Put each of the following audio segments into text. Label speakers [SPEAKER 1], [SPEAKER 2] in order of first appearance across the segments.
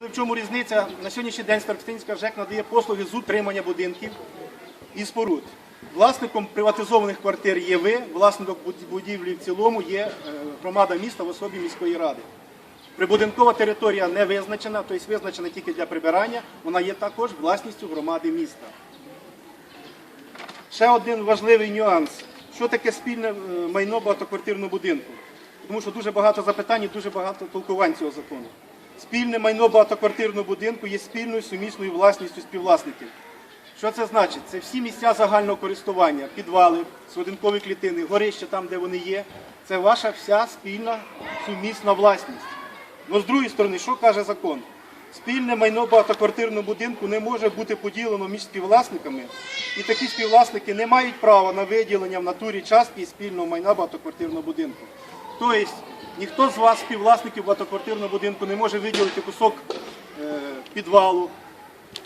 [SPEAKER 1] В чому різниця? На сьогоднішній день Старостинська ЖЕК надає послуги з утримання будинків і споруд. Власником приватизованих квартир є ви, власником будівлі в цілому є е, громада міста в особі міської ради. Прибудинкова територія не визначена, тобто визначена тільки для прибирання, вона є також власністю громади міста. Ще один важливий нюанс. Що таке спільне е, майно багатоквартирного будинку? Тому що дуже багато запитань і дуже багато толкувань цього закону. Спільне майно багатоквартирного будинку є спільною сумісною власністю співвласників. Що це значить? Це всі місця загального користування, підвали, сходинкові клітини, горища там, де вони є. Це ваша вся спільна сумісна власність. Ну, з другої сторони, що каже закон? Спільне майно багатоквартирного будинку не може бути поділено між співвласниками, і такі співвласники не мають права на виділення в натурі частки спільного майна багатоквартирного будинку. Тобто ніхто з вас, співвласників багатоквартирного будинку, не може виділити кусок е, підвалу,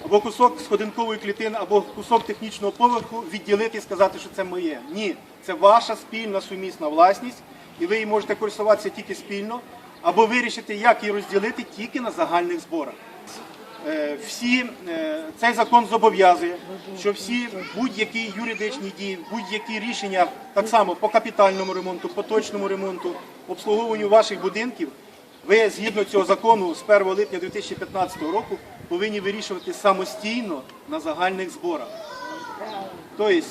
[SPEAKER 1] або кусок сходинкової клітини, або кусок технічного поверху відділити і сказати, що це моє. Ні, це ваша спільна сумісна власність, і ви її можете користуватися тільки спільно, або вирішити, як її розділити тільки на загальних зборах. Е, Всі, е, цей закон зобов'язує, що всі будь-які юридичні дії, будь-які рішення, так само по капітальному ремонту, поточному ремонту, обслуговуванню ваших будинків, ви згідно цього закону з 1 липня 2015 року повинні вирішувати самостійно на загальних зборах. Тобто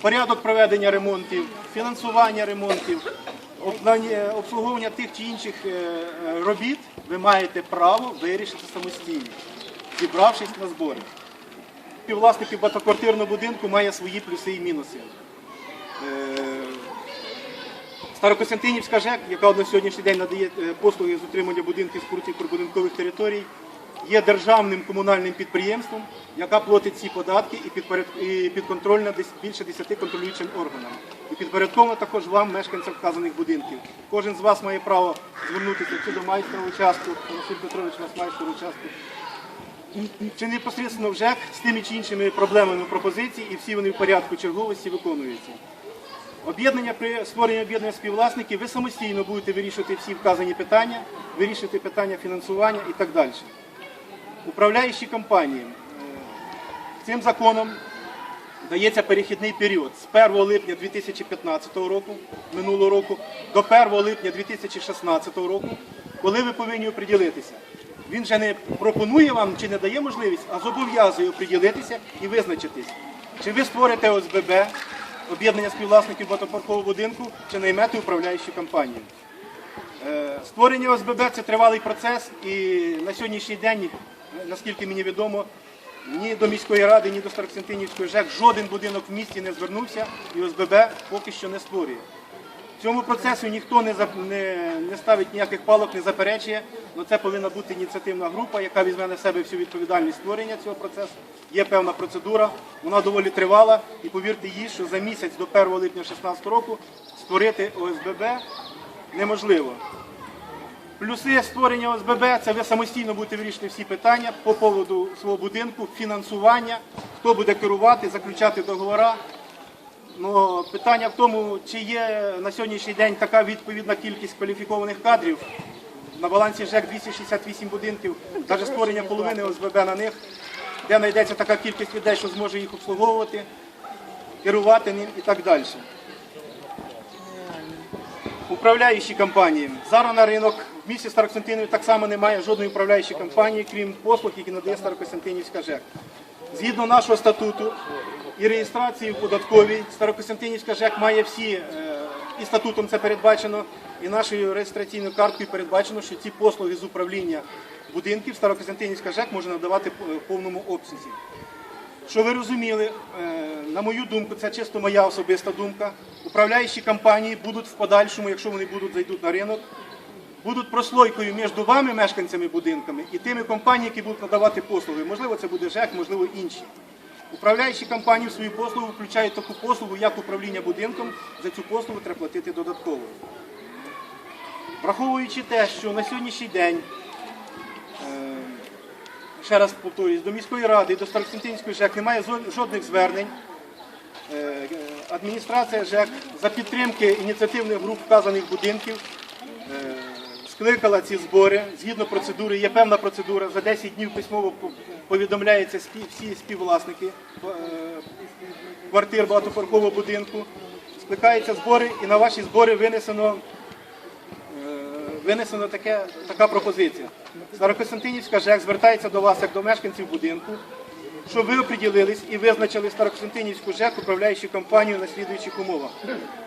[SPEAKER 1] порядок проведення ремонтів, фінансування ремонтів, обслуговування тих чи інших е, е, робіт ви маєте право вирішити самостійно, зібравшись на збори. Співвласників багатоквартирного будинку має свої плюси і мінуси. Е, Старокостянтинівська ЖЕК, яка на сьогоднішній день надає е, послуги з утримання будинків споруд і прибудинкових територій, є державним комунальним підприємством, яка платить ці податки і, підконтрольна більше 10 контролюючим органам. І підпорядкована також вам, мешканцям вказаних будинків. Кожен з вас має право звернутися чи до майстра участку, Василь Петрович, у нас майстер участку, чи непосередньо в ЖЕК з тими чи іншими проблемами пропозицій, і всі вони в порядку черговості виконуються. Об'єднання при створенні об'єднання співвласників ви самостійно будете вирішувати всі вказані питання, вирішувати питання фінансування і так далі. Управляючі компанії. Е, Цим законом дається перехідний період з 1 липня 2015 року, минулого року, до 1 липня 2016 року, коли ви повинні оприділитися. Він же не пропонує вам чи не дає можливість, а зобов'язує оприділитися і визначитись, чи ви створите ОСББ, об'єднання співвласників багатоповерхового будинку, чи наймете управляючу компанію. Е, Створення ОСББ це тривалий процес, і на сьогоднішній день, наскільки мені відомо, ні до міської ради, ні до Старокостянтинівської ЖЕК жоден будинок в місті не звернувся і ОСББ поки що не створює. Цьому процесу ніхто не, не, не ставить ніяких палок, не заперечує, але це повинна бути ініціативна група, яка візьме на себе всю відповідальність створення цього процесу. Є певна процедура, вона доволі тривала, і повірте їй, що за місяць до 1 липня 2016 року створити ОСББ неможливо. Плюси створення ОСББ це ви самостійно будете вирішити всі питання по поводу свого будинку, фінансування, хто буде керувати, заключати договори. Ну, питання в тому, чи є на сьогоднішній день така відповідна кількість кваліфікованих кадрів. На балансі ЖЕК 268 будинків, навіть створення половини ОСББ на них, де знайдеться така кількість людей, що зможе їх обслуговувати, керувати ним і так далі. Управляючі компанії. Зараз на ринок в місті Старокостянтинів так само немає жодної управляючої компанії, крім послуг, які надає Старокостянтинівська ЖЕК. Згідно нашого статуту і реєстрації в податковій, Старокостянтинівська ЖЕК має всі, е, і статутом це передбачено, і нашою реєстраційною карткою передбачено, що ці послуги з управління будинків Старокостянтинівська ЖЕК може надавати в повному обсязі. Що ви розуміли, е, на мою думку, це чисто моя особиста думка. Управляючі компанії будуть в подальшому, якщо вони будуть зайдуть на ринок, будуть прослойкою між вами, мешканцями будинками, і тими компаніями, які будуть надавати послуги. Можливо, це буде ЖЕК, можливо, інші. Управляючі компанії в свою послугу включають таку послугу, як управління будинком. За цю послугу треба платити додатково. Враховуючи те, що на сьогоднішній день е, ще раз повторюсь, до міської ради до Старокостянтинської ЖЕК немає жодних звернень. Е, е, Адміністрація ЖЕК за підтримки ініціативних груп вказаних будинків скликала ці збори. Згідно процедури, є певна процедура. За 10 днів письмово повідомляються всі співвласники е, квартир багатоповерхового будинку. Скликаються збори і на ваші збори винесено Е, винесена таке, така пропозиція. Старокостянтинівська ЖЕК звертається до вас як до мешканців будинку, щоб ви оприділились і визначили Старокостянтинівську ЖЕК управляючу компанію на слідуючих умовах.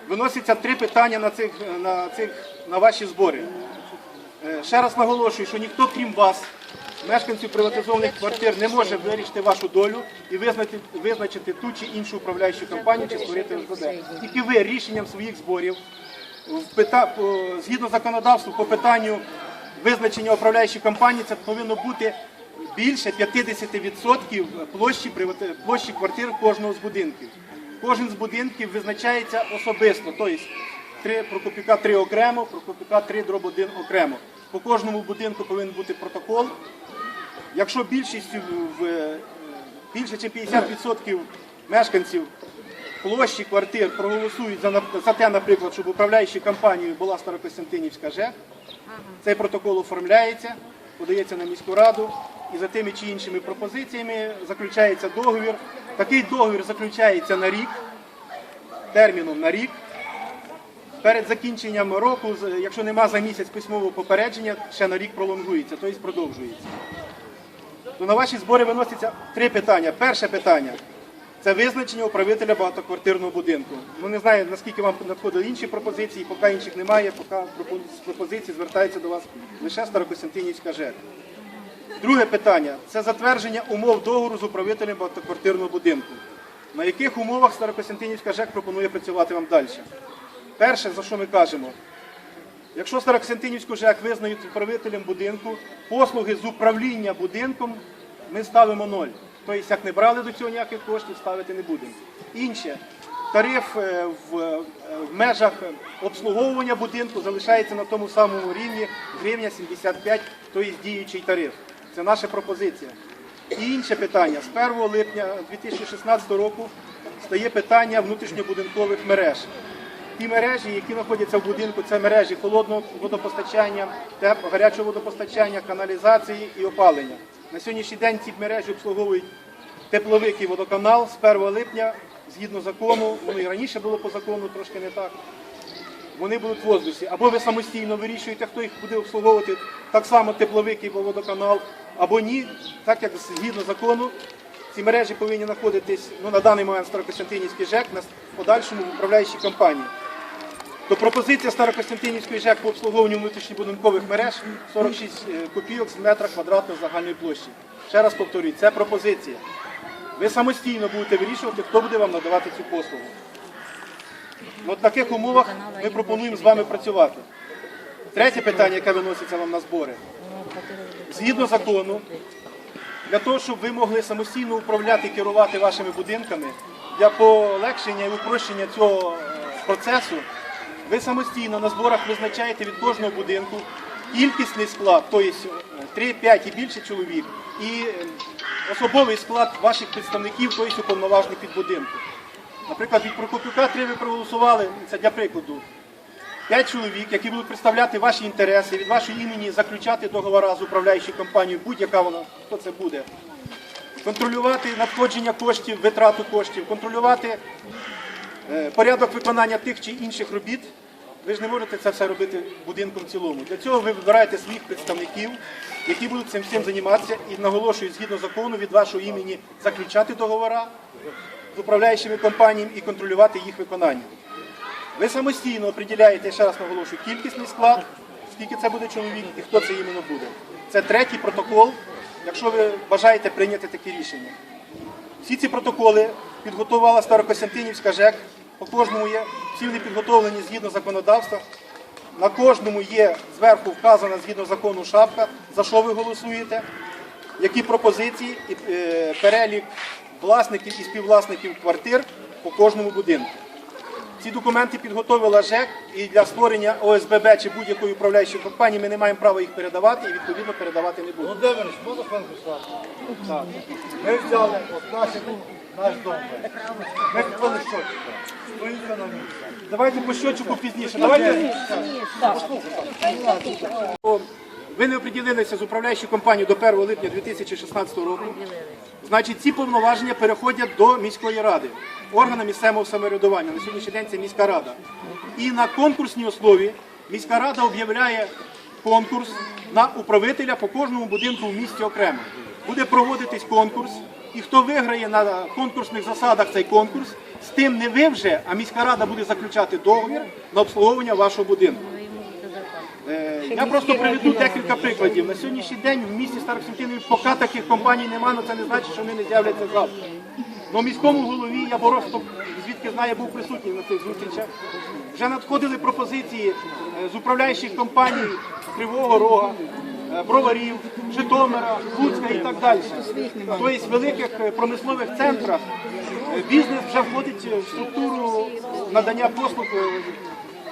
[SPEAKER 1] Виносяться три питання на, цих, на, цих, на ваші збори. Е, Ще раз наголошую, що ніхто, крім вас, мешканців приватизованих квартир, не може вирішити вашу долю і визначити, визначити ту чи іншу управляючу компанію чи створити ОСББ. Тільки ви рішенням своїх зборів згідно законодавству по питанню визначення управляючої компанії, це повинно бути більше 50% площі, площі квартир кожного з будинків. Кожен з будинків визначається особисто, тобто три Прокопюка 3 окремо, Прокопюка 3 дроб 1 окремо. По кожному будинку повинен бути протокол. Якщо більшістю в е, більше ніж 50% мешканців площі квартир проголосують за, за те, наприклад, щоб управляючою компанією була Старокостянтинівська ЖЕК, цей протокол оформляється, подається на міську раду і за тими чи іншими пропозиціями заключається договір. Такий договір заключається на рік, терміном на рік. Перед закінченням року, якщо нема за місяць письмового попередження, ще на рік пролонгується, тобто продовжується. То на ваші збори виносяться три питання. Перше питання це визначення управителя багатоквартирного будинку. Ну не знаю, наскільки вам надходили інші пропозиції, поки інших немає, поки з пропозицій звертається до вас лише Старокостянтинівська ЖЕК. Друге питання це затвердження умов договору з управителем багатоквартирного будинку. На яких умовах Старокостянтинівська ЖЕК пропонує працювати вам далі? Перше, за що ми кажемо, Якщо Старокостянтинівську ЖЕК визнають управителем будинку, послуги з управління будинком ми ставимо ноль. Тобто, як не брали до цього ніяких коштів, ставити не будемо. Інше, тариф е, е, в межах обслуговування будинку залишається на тому самому рівні гривня 75, тобто діючий тариф. Це наша пропозиція. І інше питання. З 1 липня 2016 року стає питання внутрішньобудинкових мереж. Ті мережі, які знаходяться в будинку, це мережі холодного водопостачання, гарячого водопостачання, каналізації і опалення. На сьогоднішній день ці мережі обслуговують тепловик і водоканал з 1 липня, згідно закону, воно і раніше було по закону, трошки не так. Вони будуть в воздусі. Або ви самостійно вирішуєте, хто їх буде обслуговувати, так само тепловик і водоканал, або ні, так як згідно закону, ці мережі повинні знаходитись ну, на даний момент Старокостянтинівський ЖЕК на подальшому в управляючій компанії. То пропозиція Старокостянтинівської ЖЕК по обслуговуванню внутрішньобудинкових мереж 46 е, копійок з метра квадратного загальної площі. Ще раз повторюю, це пропозиція. Ви самостійно будете вирішувати, хто буде вам надавати цю послугу. Ну, в таких умовах ми пропонуємо з вами працювати. Третє питання, яке виноситься вам на збори. Згідно закону, для того, щоб ви могли самостійно управляти і керувати вашими будинками, для полегшення і упрощення цього е, процесу, ви самостійно на зборах визначаєте від кожного будинку кількісний склад, тобто 3, 5 і більше чоловік, і е, особовий склад ваших представників, тобто уповноважених від будинку. Наприклад, від Прокопюка 3 ви проголосували, це для прикладу, П'ять чоловік, які будуть представляти ваші інтереси, від вашого імені заключати договори з управляючою компанією, будь-яка вона, хто це буде. Контролювати надходження коштів, витрату коштів, контролювати е, порядок виконання тих чи інших робіт. Ви ж не можете це все робити будинком в цілому. Для цього ви вибираєте своїх представників, які будуть цим всім займатися і наголошую згідно закону від вашого імені заключати договори з управляючими компаніями і контролювати їх виконання. Ви самостійно определяєте, ще раз наголошую, кількісний склад, скільки це буде чоловік і хто це іменно буде. Це третій протокол, якщо ви бажаєте прийняти таке рішення. Всі ці протоколи підготувала Старокостянтинівська ЖЕК. По кожному є, всі вони підготовлені згідно законодавства. На кожному є зверху вказана згідно закону шапка, за що ви голосуєте, які пропозиції і е, перелік власників і співвласників квартир по кожному будинку. Ці документи підготовила ЖЕК і для створення ОСББ чи будь-якої управляючої компанії ми не маємо права їх передавати і відповідно передавати не будемо.
[SPEAKER 2] Володимирович, можна сказати? Так. Ми взяли от наші,
[SPEAKER 1] Наш дом. Ми купили щочик. Ви економіст. Давайте по щочику пізніше. Давайте. Ви не оприділилися з управляючою компанією до 1 липня 2016 року. Значить, ці повноваження переходять до міської ради, органа місцевого самоврядування. На сьогоднішній день це міська рада. І на конкурсній основі міська рада об'являє конкурс на управителя по кожному будинку в місті окремо. Буде проводитись конкурс, і хто виграє на конкурсних засадах цей конкурс, з тим не ви вже, а міська рада буде заключати договір на обслуговування вашого будинку. Е, Я просто приведу декілька прикладів. На сьогоднішній день в місті Старокостянтинові поки таких компаній немає, але це не значить, що вони не з'являться завтра. Но міському голові я просто звідки знаю, був присутній на цих зустрічах. Вже надходили пропозиції е, з управляючих компаній Кривого Рога, Броварів, Житомира, Луцька і так далі. Тобто в великих е, промислових центрах е, бізнес вже входить в структуру надання послуг,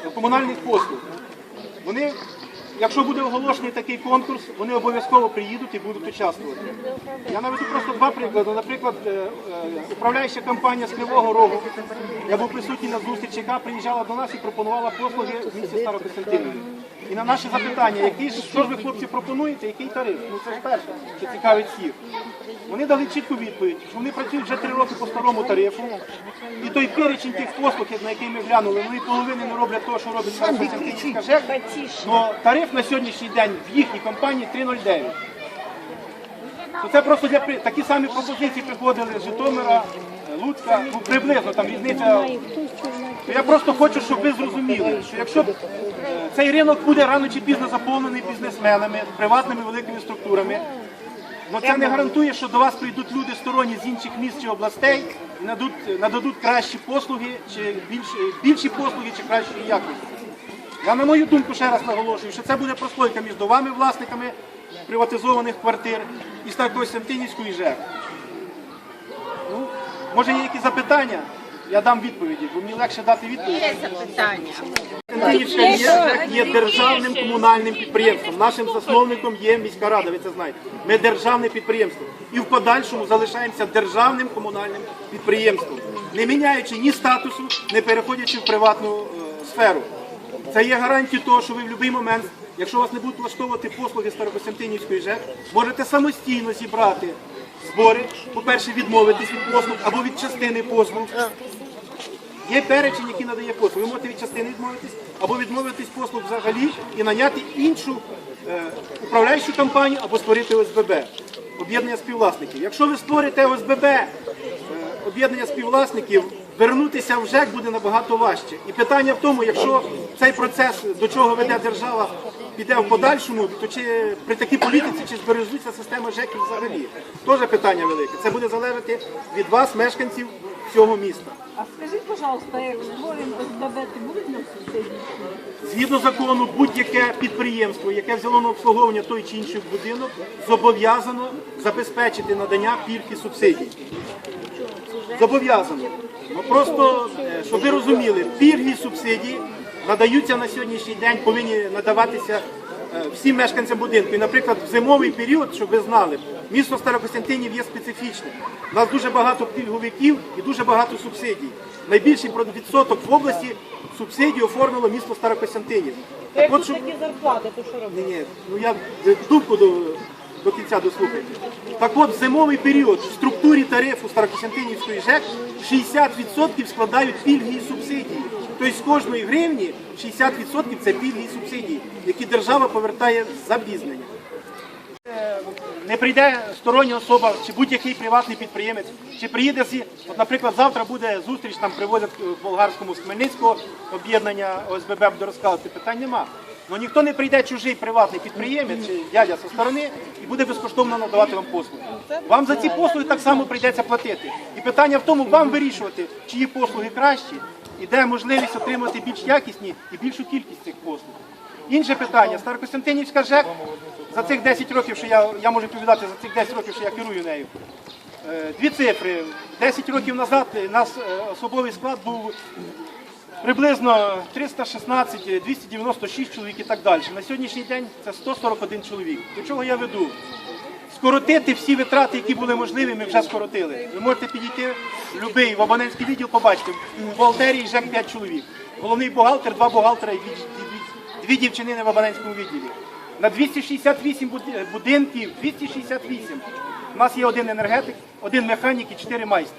[SPEAKER 1] е, комунальних послуг. Вони, якщо буде оголошений такий конкурс, вони обов'язково приїдуть і будуть участвувати. Я наведу просто два приклади. Наприклад, е, е, управляюча компанія з Кривого Рогу, я був присутній на зустрічі, яка приїжджала до нас і пропонувала послуги в місті Старокостянтинові. І на наше запитання, який ж, що ж ви хлопці пропонуєте, який тариф? Ну це ж перше, що цікавить всіх. Вони дали чітку відповідь, що вони працюють вже три роки по старому тарифу. І той перечень тих послуг, на який ми глянули, вони половини не роблять того, що робить Старокостянтинівська ЖЕК. Но тариф на сьогоднішній день в їхній компанії 3,09. То це просто для такі самі пропозиції приходили з Житомира, Луцька, ну приблизно там різниця. Я просто хочу, щоб ви зрозуміли, що якщо цей ринок буде рано чи пізно заповнений бізнесменами, приватними великими структурами, Ну це не гарантує, що до вас прийдуть люди сторонні з інших міст чи областей і нададуть, нададуть кращі послуги, чи більш, більші послуги, чи кращої якості. Я на мою думку ще раз наголошую, що це буде прослойка між вами, власниками приватизованих квартир і Старокостянтинівською ЖЕК. Ну, може є якісь запитання? Я дам відповіді, бо мені легше дати відповідь.
[SPEAKER 2] Є запитання.
[SPEAKER 1] Київська є, є державним комунальним підприємством. Нашим засновником є міська рада, ви це знаєте. Ми державне підприємство. І в подальшому залишаємося державним комунальним підприємством, не міняючи ні статусу, не переходячи в приватну е, сферу. Це є гарантією того, що ви в будь-який момент, якщо вас не будуть влаштовувати послуги Старокостянтинівської ЖЕК, можете самостійно зібрати збори, по-перше, відмовитись від послуг або від частини послуг. Є перечень, який надає послуг. Ви можете від частини відмовитись або відмовитись послуг взагалі і наняти іншу е, управляючу компанію або створити ОСББ, об'єднання співвласників. Якщо ви створите ОСББ, е, об'єднання співвласників, вернутися в ЖЕК буде набагато важче. І питання в тому, якщо цей процес, до чого веде держава, піде в подальшому, то чи при такій політиці чи збережуться система ЖЕКів взагалі? Теж питання велике. Це буде залежати від вас, мешканців цього міста.
[SPEAKER 3] А скажіть, пожалуйста, як створимо ОСББ, то будуть нам субсидії?
[SPEAKER 1] Згідно закону, будь-яке підприємство, яке взяло на обслуговування той чи інший будинок, зобов'язано забезпечити надання пільг і субсидій. Зобов'язано. Ну, просто, е, щоб ви розуміли, пільги і субсидії надаються на сьогоднішній день, повинні надаватися всім мешканцям будинку. І, наприклад, в зимовий період, щоб ви знали, місто Старокостянтинів є специфічним. У нас дуже багато пільговиків і дуже багато субсидій. Найбільший відсоток в області субсидій оформило місто Старокостянтинів. Так от, щоб...
[SPEAKER 3] Такі зарплати, то що робити?
[SPEAKER 1] Ні, ні, ну я е, думку до, до кінця дослухайте. Так от, в зимовий період в структурі тарифу Старокостянтинівської ЖЕК 60% складають пільги і субсидії. Тобто з кожної гривні 60% це пільги і субсидії, які держава повертає з запізнення. Е, Не прийде стороння особа чи будь-який приватний підприємець, чи приїде зі, от, наприклад, завтра буде зустріч, там привозять е, в болгарському з Хмельницького об'єднання ОСББ буде розказувати, питань нема. Ну ніхто не прийде чужий приватний підприємець чи дядя зі сторони і буде безкоштовно надавати вам послуги. Вам за ці послуги так само прийдеться платити. І питання в тому, вам вирішувати, чиї послуги кращі, і де можливість отримати більш якісні і більшу кількість цих послуг. Інше питання. Старокостянтинівська ЖЕК за цих 10 років, що я, я можу відповідати за цих 10 років, що я керую нею. Е, Дві цифри. 10 років назад у нас е, особовий склад був приблизно 316, 296 чоловік і так далі. На сьогоднішній день це 141 чоловік. До чого я веду? скоротити всі витрати, які були можливі, ми вже скоротили. Ви можете підійти в будь-який в абонентський відділ, побачите, в бухгалтерії ЖЕК 5 чоловік. Головний бухгалтер, два бухгалтера і дві, дівчинини в абонентському відділі. На 268 е, будинків, 268. У нас є один енергетик, один механік і чотири майстри.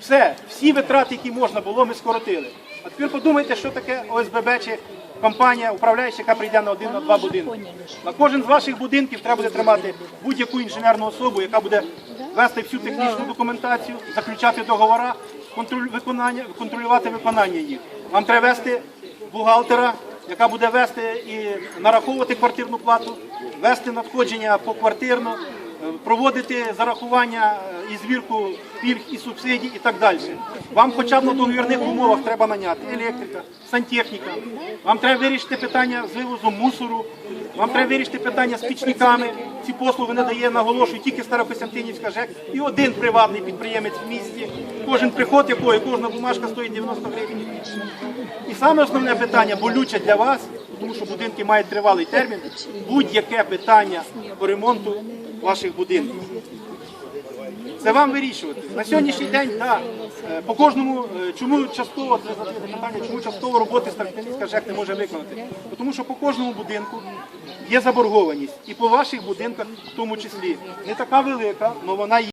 [SPEAKER 1] Все, всі витрати, які можна було, ми скоротили. А тепер подумайте, що таке ОСББ чи компанія управляюча, яка прийде на один, на два будинки. На кожен з ваших будинків треба буде тримати будь-яку інженерну особу, яка буде вести всю технічну документацію, заключати договори, контролювати виконання їх. Вам треба вести бухгалтера, яка буде вести і нараховувати квартирну плату, вести надходження поквартирно, е, проводити зарахування е, і звірку пільг і субсидій і так далі. Вам хоча б на договірних умовах треба наняти електрика, сантехніка. Вам треба вирішити питання з вивозом мусору. Вам треба вирішити питання з пічниками. Ці послуги надає, наголошую, тільки Старокостянтинівська ЖЕК і один приватний підприємець в місті. Кожен приход якої, кожна бумажка стоїть 90 гривень. І саме основне питання, болюче для вас, тому що будинки мають тривалий термін, будь-яке питання по ремонту ваших будинків. Це вам вирішувати. На сьогоднішній день, да, е, по кожному, е, чому частково це питання, чому частково роботи Старостинська ЖЕК не може виконати? Тому що по кожному будинку є заборгованість. І по ваших будинках в тому числі. Не така велика, але вона є.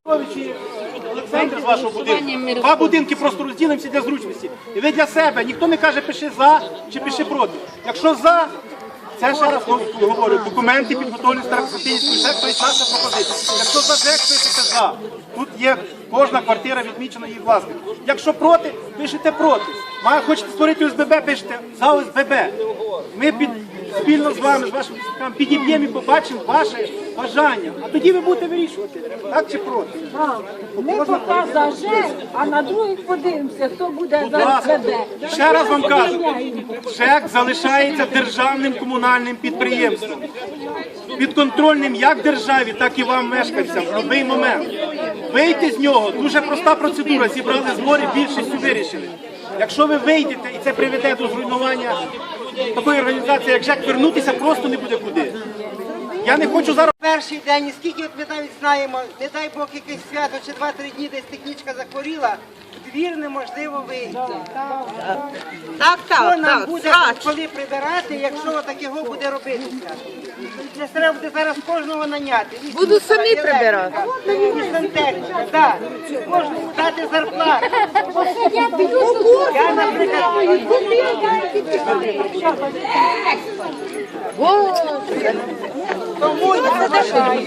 [SPEAKER 1] Олександр з вашого будинку. Два будинки просто розділимося для зручності. І ви для себе. Ніхто не каже, пиши за чи пиши проти. Якщо за, це ще раз говорю, документи підготовлені Старокостянтинської ЖЕК, то є наша пропозиція. Якщо за ЖЕК, пишете за. Тут є кожна квартира відмічена її власником. Якщо проти, пишете проти. Хочете створити ОСББ, пишете за ОСББ. Ми під, спільно з вами, з вашими представниками, підіб'ємо і побачимо ваше бажання. А тоді ви будете вирішувати, так чи проти.
[SPEAKER 3] Ми поки за ЖЕК, а на других подивимося, хто буде
[SPEAKER 1] Будь
[SPEAKER 3] за
[SPEAKER 1] ласка,
[SPEAKER 3] СББ.
[SPEAKER 1] ще раз вам кажу, ЖЕК залишається державним комунальним підприємством. Підконтрольним як державі, так і вам, мешканцям, в будь-який момент. Вийти з нього дуже проста процедура. Зібрали збори, більшістю вирішили. Якщо ви вийдете і це приведе до зруйнування такої організації, як ЖЕК, вернутися просто не буде куди. Я не хочу зараз.
[SPEAKER 2] Перший день, і скільки от ми навіть знаємо, не дай Бог якесь свято чи два-три дні десь технічка захворіла, в двір неможливо вийти.
[SPEAKER 4] Так,
[SPEAKER 2] так,
[SPEAKER 4] так,
[SPEAKER 2] нам
[SPEAKER 4] так,
[SPEAKER 2] буде
[SPEAKER 4] срач.
[SPEAKER 2] коли прибирати, якщо такого буде робитися? Це треба буде зараз кожного наняти.
[SPEAKER 4] Буду самі прибирати.
[SPEAKER 2] Сантехніка, так. Кожному дати зарплату. Я, наприклад, Тому я вважаю,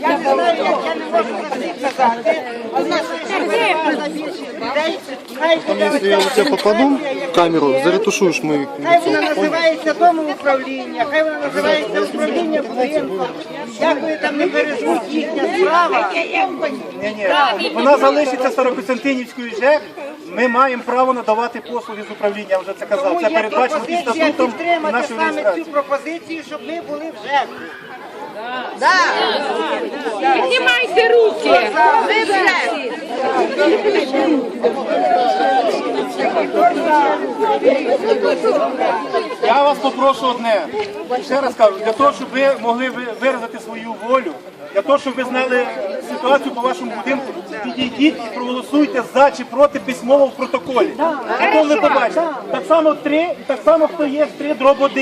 [SPEAKER 2] я не знаю, як я не можу за всіх казати, але що переважна більшість людей, хай буде
[SPEAKER 5] Если я у тебя попаду в камеру, заретушуешь моих
[SPEAKER 2] Хай вона називається домоуправління, хай вона називається управління будинком. Як ви там не перезвуть їхня справа,
[SPEAKER 1] вона залишиться Старокостянтинівською ЖЕК. Ми маємо право надавати послуги з управління, я вже це казав.
[SPEAKER 2] тому
[SPEAKER 1] Це
[SPEAKER 2] є
[SPEAKER 1] передбачено під
[SPEAKER 2] пропозиція
[SPEAKER 1] статутом
[SPEAKER 2] підтримати
[SPEAKER 1] нашої
[SPEAKER 2] саме цю
[SPEAKER 1] реєстрації.
[SPEAKER 2] пропозицію, щоб ми були в ЖЕК.
[SPEAKER 4] Піднімайте руки.
[SPEAKER 1] Я вас попрошу одне. Ще раз кажу, для того, щоб ви могли ви- виразити свою волю, для того, щоб ви знали ситуацію по вашому будинку, підійдіть і проголосуйте за чи проти письмово в протоколі. Потім ви побачите. Так само три, так само хто є три дроб один.